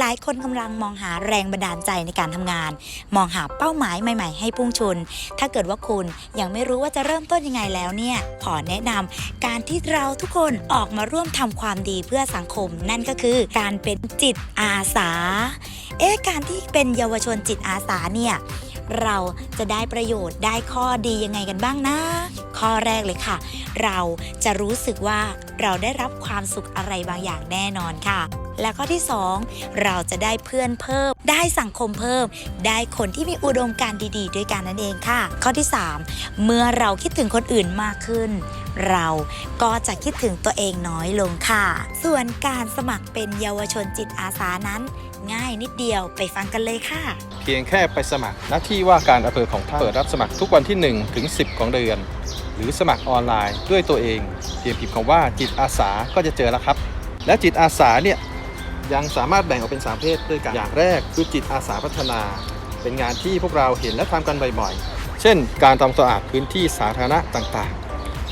หลายคนกำลังมองหาแรงบันดาลใจในการทำงาน มองหาเป้าหมายใหม่ ๆ ให้พุ่งชน ถ้าเกิดว่าคุณยังไม่รู้ว่าจะเริ่มต้นยังไงแล้วเนี่ย ขอแนะนำการที่เราทุกคนออกมาร่วมทำความดีเพื่อสังคม นั่นก็คือการเป็นจิตอาสา เอ๊ะการที่เป็นเยาวชนจิตอาสาเนี่ย เราจะได้ประโยชน์ได้ข้อดียังไงกันบ้างนะ ข้อแรกเลยค่ะ เราจะรู้สึกว่าเราได้รับความสุขอะไรบางอย่างแน่นอนค่ะ และข้อที่ 2 เราจะได้เพื่อนเพิ่ม ได้สังคมเพิ่ม ได้คนที่มีอุดมการณ์ดี ๆ ด้วยกันนั่นเองค่ะ ข้อที่ 3 เมื่อเราคิดถึงคนอื่นมากขึ้น เราก็จะคิดถึงตัวเองน้อยลงค่ะ ส่วนการสมัครเป็นเยาวชนจิตอาสานั้น ง่ายนิดเดียวไปฟังกันเลยค่ะ เพียงแค่ไปสมัครหน้าที่ว่าการอำเภอของท่านเปิดรับสมัครทุกวันที่ 1 ถึง 10 ของเดือน หรือสมัครออนไลน์ด้วยตัวเอง เพียงพิมพ์คำว่าจิตอาสาก็จะเจอแล้วครับ และจิตอาสาเนี่ยยังสามารถแบ่งออกเป็น 3 เพศด้วยกันอย่างแรกคือจิตอาสาพัฒนา เป็นงานที่พวกเราเห็นและทำกันบ่อยๆ เช่น การทำความสะอาดพื้นที่สาธารณะต่างๆ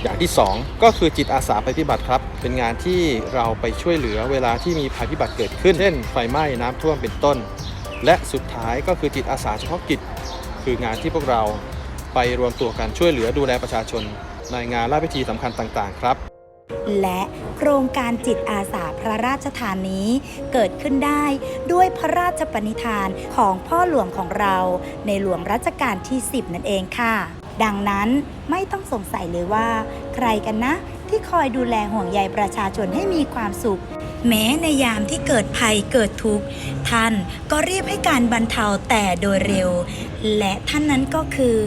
อย่างที่ 2 ก็คือจิตอาสาภัยพิบัติครับ เป็นงานที่เราไปช่วยเหลือเวลาที่มีภัยพิบัติเกิดขึ้น เช่น ไฟไหม้น้ำท่วมเป็นต้น และสุดท้ายก็คือจิตอาสาเฉพาะกิจ คืองานที่พวกเราไปรวมตัวกันช่วยเหลือดูแลประชาชน ในงานราชพิธีสำคัญต่างๆ ครับและโครงการจิตอาสาพระราชทานนี้เกิดขึ้นได้ด้วยพระราชปณิธานของพ่อหลวงของเราในหลวงรัชกาลที่ 10 นั่นเองค่ะ ดังนั้นไม่ต้องสงสัยเลยว่า ใครกันนะ ที่คอยดูแลห่วงใยประชาชนให้มีความสุข แม้ในยามที่เกิดภัยเกิดทุกข์ท่านก็รีบให้การบรรเทาแต่โดยเร็ว และท่านนั้นก็คือ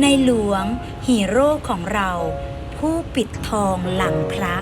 ในหลวงฮีโร่ของเรา ผู้ปิดทองหลังพระ